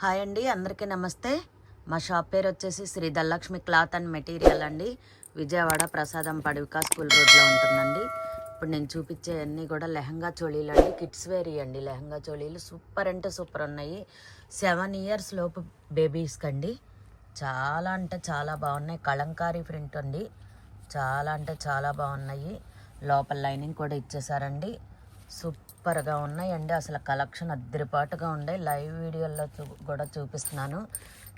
Hi అండి అందరికీ నమస్తే. మా షాప్ పేరు వచ్చేసి Sri Dhanalakshmi cloth and material అండి. విజయవాడ ప్రసాదం పడవికా స్కూల్ రోడ్లో ఉంటుందండి. ఇప్పుడు నేను చూపించే అన్నీ కూడా లెహంగా చోళీలు అండి కిడ్స్ వేర్ అండి లెహంగా చోళీలు సూపర్ అంటే సూపర్ ఉన్నాయి. సెవెన్ ఇయర్స్ లోపు బేబీస్కి అండి. చాలా అంటే చాలా బాగున్నాయి. కలంకారీ ప్రింట్ అండి. చాలా అంటే చాలా బాగున్నాయి. లోపల లైనింగ్ కూడా ఇచ్చేసారండి సూపర్గా ఉన్నాయండి. అసలు కలెక్షన్ అద్దరిపాటుగా ఉండే లైవ్ వీడియోల్లో చూ కూడా చూపిస్తున్నాను.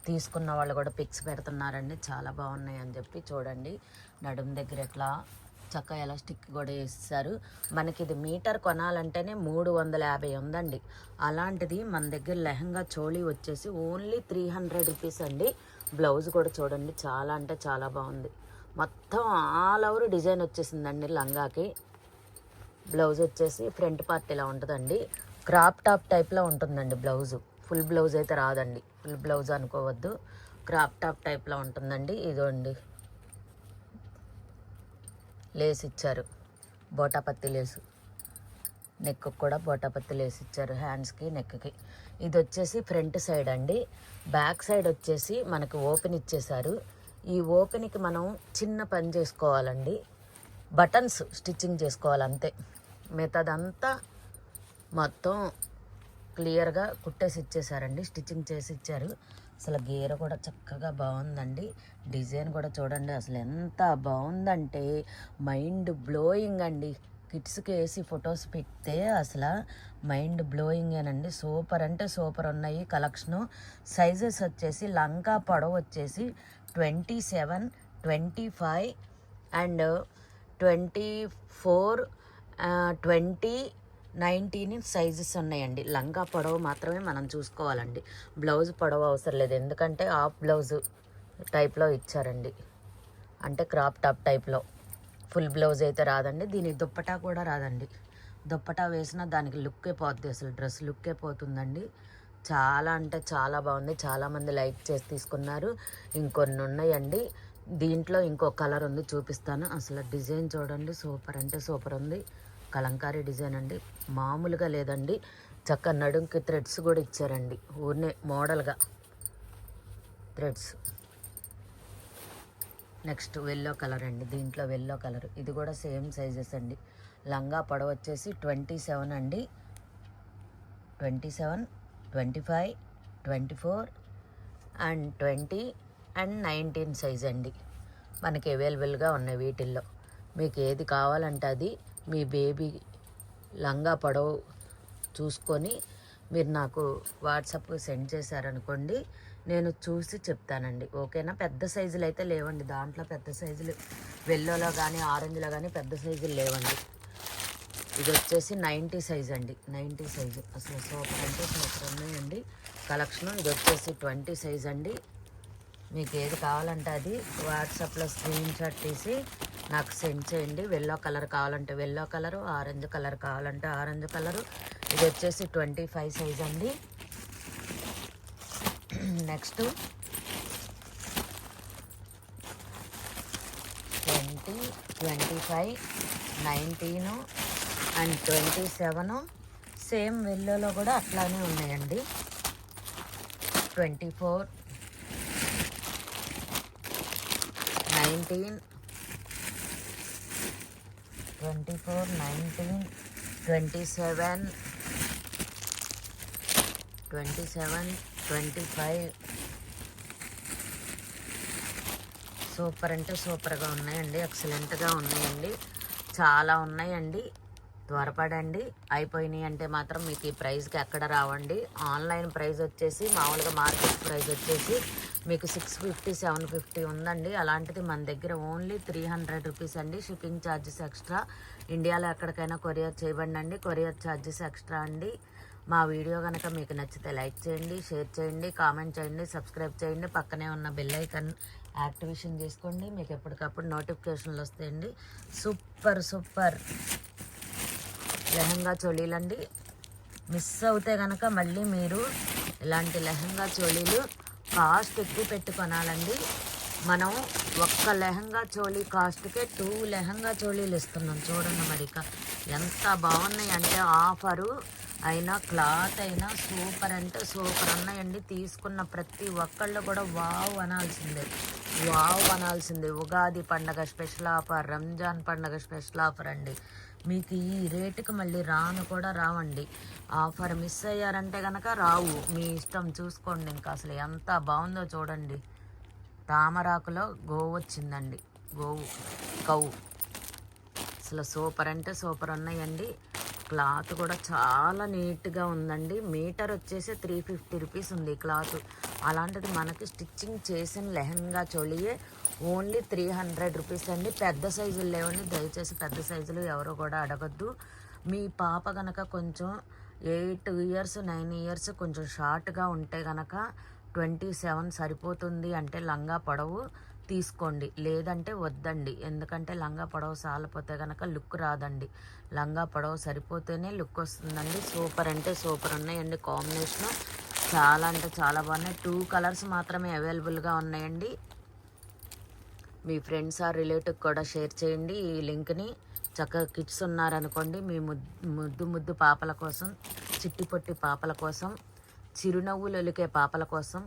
తీసుకున్న వాళ్ళు కూడా పిక్స్ పెడుతున్నారండి. చాలా బాగున్నాయి అని చెప్పి చూడండి. నడుం దగ్గర ఎట్లా చక్క ఎలాస్టిక్ కూడా వేస్తారు మనకి ఇది మీటర్ కొనాలంటేనే మూడు వందల యాభై ఉందండి. అలాంటిది మన దగ్గర లెహంగా చోళీ వచ్చేసి ఓన్లీ త్రీ హండ్రెడ్ రూపీస్ అండి. బ్లౌజ్ కూడా చూడండి. చాలా అంటే చాలా బాగుంది. మొత్తం ఆల్ ఓవర్ డిజైన్ వచ్చేసిందండి లంగాకి. బ్లౌజ్ వచ్చేసి ఫ్రంట్ పార్ట్ ఇలా ఉంటుందండి. క్రాప్ టాప్ టైప్లో ఉంటుందండి బ్లౌజు. ఫుల్ బ్లౌజ్ అయితే రాదండి. ఫుల్ బ్లౌజ్ అనుకోవద్దు. క్రాప్ టాప్ టైప్లో ఉంటుందండి. ఇదోండి లేస్ ఇచ్చారు. బోటాపత్తి లేసు. నెక్ కూడా బోటాపత్తి లేస్ ఇచ్చారు హ్యాండ్స్కి నెక్కి ఇది వచ్చేసి ఫ్రంట్ సైడ్ అండి. బ్యాక్ సైడ్ వచ్చేసి మనకు ఓపెన్ ఇచ్చేశారు. ఈ ఓపెన్కి మనం చిన్న పని చేసుకోవాలండి. బటన్స్ స్టిచ్చింగ్ చేసుకోవాలి అంతే మిగతాదంతా మొత్తం క్లియర్గా కుట్టేసి ఇచ్చేసారండి స్టిచ్చింగ్ చేసి ఇచ్చారు అసలు గీర కూడా చక్కగా బాగుందండి. డిజైన్ కూడా చూడండి అసలు ఎంత బాగుందంటే మైండ్ బ్లోయింగ్ అండి. కిడ్స్కి వేసి ఫొటోస్ పెడితే అసలు మైండ్ బ్లోయింగేనండి. సూపర్ అంటే సూపర్ ఉన్నాయి కలెక్షను. సైజెస్ వచ్చేసి లంకా పొడవు వచ్చేసి twenty seven twenty five and twenty four twenty nineteen sizes ఉన్నాయండి. లంగా పొడవు మాత్రమే మనం చూసుకోవాలండి. బ్లౌజ్ పొడవు అవసరం లేదు. ఎందుకంటే హాఫ్ బ్లౌజ్ టైప్లో ఇచ్చారండి. అంటే క్రాప్ టాప్ టైప్లో. ఫుల్ బ్లౌజ్ అయితే రాదండి. దీని దుప్పటా కూడా రాదండి. దుప్పటా వేసినా దానికి లుక్కే పోద్ది అసలు. డ్రెస్ లుక్కే పోతుందండి. చాలా అంటే చాలా బాగుంది. చాలామంది లైక్ చేసి తీసుకున్నారు. ఇంకొన్ని ఉన్నాయండి. దీంట్లో ఇంకో కలర్ ఉంది. చూపిస్తాను. అసలు డిజైన్ చూడండి. సూపర్ అంటే సూపర్ ఉంది. కలంకారీ డిజైన్ అండి. మామూలుగా లేదండి. చక్క నడుంకి థ్రెడ్స్ కూడా ఇచ్చారండి. ఊరినే మోడల్గా థ్రెడ్స్. నెక్స్ట్ వెల్లో కలర్ అండి. దీంట్లో వెల్లో కలర్. ఇది కూడా సేమ్ సైజెస్ అండి. లంగా పొడవ వచ్చేసి ట్వంటీ సెవెన్ అండి. Twenty seven twenty five twenty four and twenty and nineteen size అండి. మనకి అవైలబుల్గా ఉన్నాయి వీటిల్లో. మీకు ఏది కావాలంటే అది మీ బేబీ లంగా పడవ చూసుకొని మీరు నాకు వాట్సాప్ సెండ్ చేశారనుకోండి నేను చూసి చెప్తానండి. ఓకేనా? పెద్ద సైజులు అయితే లేవండి. దాంట్లో పెద్ద సైజులు వెల్లోలో కానీ ఆరెంజ్లో కానీ పెద్ద సైజులు లేవండి. ఇది వచ్చేసి నైంటీ సైజ్ అండి. Ninety size. అసలు సూపర్ అంటే సూపర్ ఉన్నాయండి. కలెక్షన్ ఇది వచ్చేసి ట్వంటీ సైజ్ అండి. మీకు ఏది కావాలంటే అది వాట్సాప్లో స్క్రీన్ షాట్ తీసి నాకు సెండ్ చేయండి. వెల్లో కలర్ కావాలంటే వెల్లో కలరు ఆరెంజ్ కలర్ కావాలంటే ఆరెంజ్ కలరు. ఇది వచ్చేసి ట్వంటీ ఫైవ్ సైజ్ అండి. Next twenty twenty five nineteen and twenty seven same వెల్లోలో కూడా అట్లానే ఉన్నాయండి. Twenty four nineteen twenty four nineteen twenty seven twenty seven twenty five. Super అంటే సూపర్గా ఉన్నాయండి ఎక్సలెంట్గా ఉన్నాయండి. చాలా ఉన్నాయండి. త్వరపడండి. అయిపోయినాయి అంటే మాత్రం మీకు ఈ ప్రైస్కి ఎక్కడ రావండి. ఆన్లైన్ ప్రైస్ వచ్చేసి మామూలుగా మార్కెట్ ప్రైస్ వచ్చేసి మీకు సిక్స్ ఫిఫ్టీ సెవెన్ ఫిఫ్టీ ఉందండి. అలాంటిది మన దగ్గర ఓన్లీ త్రీ హండ్రెడ్ రూపీస్ అండి. షిప్పింగ్ ఛార్జెస్ ఎక్స్ట్రా ఇండియాలో ఎక్కడికైనా కొరియర్ చేయబండి కొరియర్ ఛార్జెస్ ఎక్స్ట్రా అండి. మా వీడియో కనుక మీకు నచ్చితే లైక్ చేయండి షేర్ చేయండి కామెంట్ చేయండి సబ్స్క్రైబ్ చేయండి. పక్కనే ఉన్న బెల్ ఐకన్ యాక్టివేషన్ చేసుకోండి. మీకు ఎప్పటికప్పుడు నోటిఫికేషన్లు వస్తాయండి. సూపర్ సూపర్ లెహంగా చోళీలండి మిస్ అవుతే కనుక మళ్ళీ మీరు ఇలాంటి లెహంగా చోళీలు కాస్ట్ ఎక్కువ పెట్టుకొనాలండి. మనం ఒక్క లెహంగా చోళీ కాస్ట్కే టూ లెహంగా చోళీలు ఇస్తున్నాం చూడండి మరి ఇక. ఎంత బాగున్నాయి అంటే ఆఫరు అయినా క్లాత్ అయినా సూపర్ అంటే సూపర్ ఉన్నాయండి. తీసుకున్న ప్రతి ఒక్కళ్ళు కూడా వావ్ అనాల్సిందే. వావ్ అనాల్సిందే. ఉగాది పండగ స్పెషల్ ఆఫర్ రంజాన్ పండగ స్పెషల్ ఆఫర్ అండి. మీకు ఈ రేటుకి మళ్ళీ రాను కూడా రావండి. ఆఫర్ మిస్ అయ్యారంటే కనుక రావు. మీ ఇష్టం చూసుకోండి ఇంకా అసలు ఎంత బాగుందో చూడండి. తామరాకులో గోవు వచ్చిందండి. గోవు కవ్వు అసలు సూపర్ అంటే సూపర్ ఉన్నాయండి. క్లాత్ కూడా చాలా నీట్గా ఉందండి. మీటర్ వచ్చేసి త్రీ ఫిఫ్టీ రూపీస్ ఉంది క్లాత్. అలాంటిది మనకి స్టిచ్చింగ్ చేసిన లెహంగా చోళియే ఓన్లీ త్రీ హండ్రెడ్ రూపీస్ అండి. పెద్ద సైజులు లేవండి. దయచేసి పెద్ద సైజులు ఎవరు కూడా అడగద్దు. మీ పాప కనుక కొంచెం ఎయిట్ ఇయర్స్ నైన్ ఇయర్స్ కొంచెం షార్ట్గా ఉంటే కనుక ట్వంటీ సెవెన్ సరిపోతుంది అంటే లంగా పొడవు తీసుకోండి. లేదంటే వద్దండి. ఎందుకంటే లంగా పొడవు సాలిపోతే కనుక లుక్ రాదండి. లంగా పొడవు సరిపోతేనే లుక్ వస్తుందండి. సూపర్ అంటే సూపర్ ఉన్నాయండి. కాంబినేషన్ చాలా అంటే చాలా బాగున్నాయి. టూ కలర్స్ మాత్రమే అవైలబుల్గా ఉన్నాయండి. మీ ఫ్రెండ్స్ ఆ రిలేటివ్ కూడా షేర్ చేయండి ఈ లింక్ని చక్కగా కిడ్స్ ఉన్నారనుకోండి మీ ముద్దు ముద్దు ముద్దు పాపల కోసం చిట్టి పొట్టి పాపల కోసం చిరునవ్వులు ఒలికే పాపల కోసం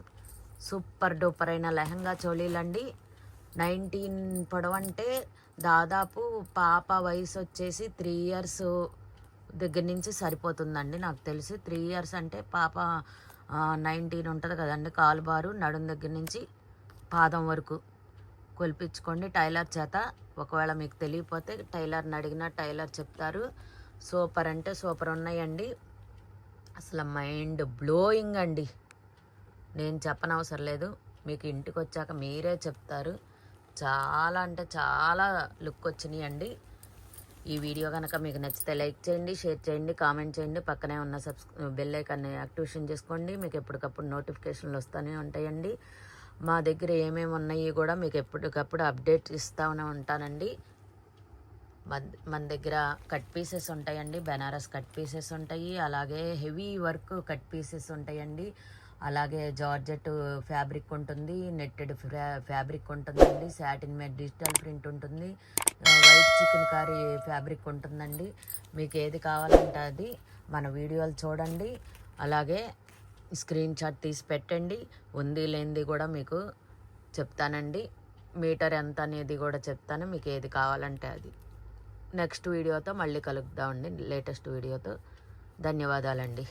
సూపర్ డూపర్ అయిన లెహంగా చోళీలండి నైన్టీన్ పొడవంటే దాదాపు పాప వయసు వచ్చేసి త్రీ ఇయర్స్ దగ్గర నుంచి సరిపోతుందండి నాకు తెలిసి. త్రీ ఇయర్స్ అంటే పాప నైన్టీన్ ఉంటుంది కదండి కాలుబారు నడుం దగ్గర నుంచి పాదం వరకు. కొలిపించుకోండి టైలర్ చేత. ఒకవేళ మీకు తెలియకపోతే టైలర్ని అడిగినా టైలర్ చెప్తారు. సూపర్ అంటే సూపర్ ఉన్నాయండి. అసలు మైండ్ బ్లోయింగ్ అండి. నేను చెప్పనవసరం లేదు. మీకు ఇంటికి వచ్చాక మీరే చెప్తారు. చాలా అంటే చాలా లుక్ వచ్చినాయి అండి ఈ వీడియో కనుక మీకు నచ్చితే లైక్ చేయండి షేర్ చేయండి కామెంట్ చేయండి. పక్కనే ఉన్న సబ్స్ బెల్ ఐకాన్ని యాక్టివేషన్ చేసుకోండి. మీకు ఎప్పటికప్పుడు నోటిఫికేషన్లు వస్తూనే ఉంటాయండి. మా దగ్గర ఏమేమి ఉన్నాయి కూడా మీకు ఎప్పటికప్పుడు అప్డేట్ ఇస్తూనే ఉంటానండి. మన మన దగ్గర కట్ పీసెస్ ఉంటాయండి. బెనారస్ కట్ పీసెస్ ఉంటాయి. అలాగే హెవీ వర్క్ కట్ పీసెస్ ఉంటాయండి. అలాగే జార్జెట్ ఫ్యాబ్రిక్ ఉంటుంది. నెట్టెడ్ ఫ్యాబ్రిక్ ఉంటుందండి. సాటిన్ మీద డిజిటల్ ప్రింట్ ఉంటుంది. వైట్ చికెన్ కర్రీ ఫ్యాబ్రిక్ ఉంటుందండి. మీకు ఏది కావాలంటే అది మన వీడియోలు చూడండి. అలాగే స్క్రీన్ షాట్ తీసి పెట్టండి. ఉంది లేనిది కూడా మీకు చెప్తానండి. మీటర్ ఎంత అనేది కూడా చెప్తాను. మీకు ఏది కావాలంటే అది. నెక్స్ట్ వీడియోతో మళ్ళీ కలుద్దామండి. లేటెస్ట్ వీడియోతో. ధన్యవాదాలండి.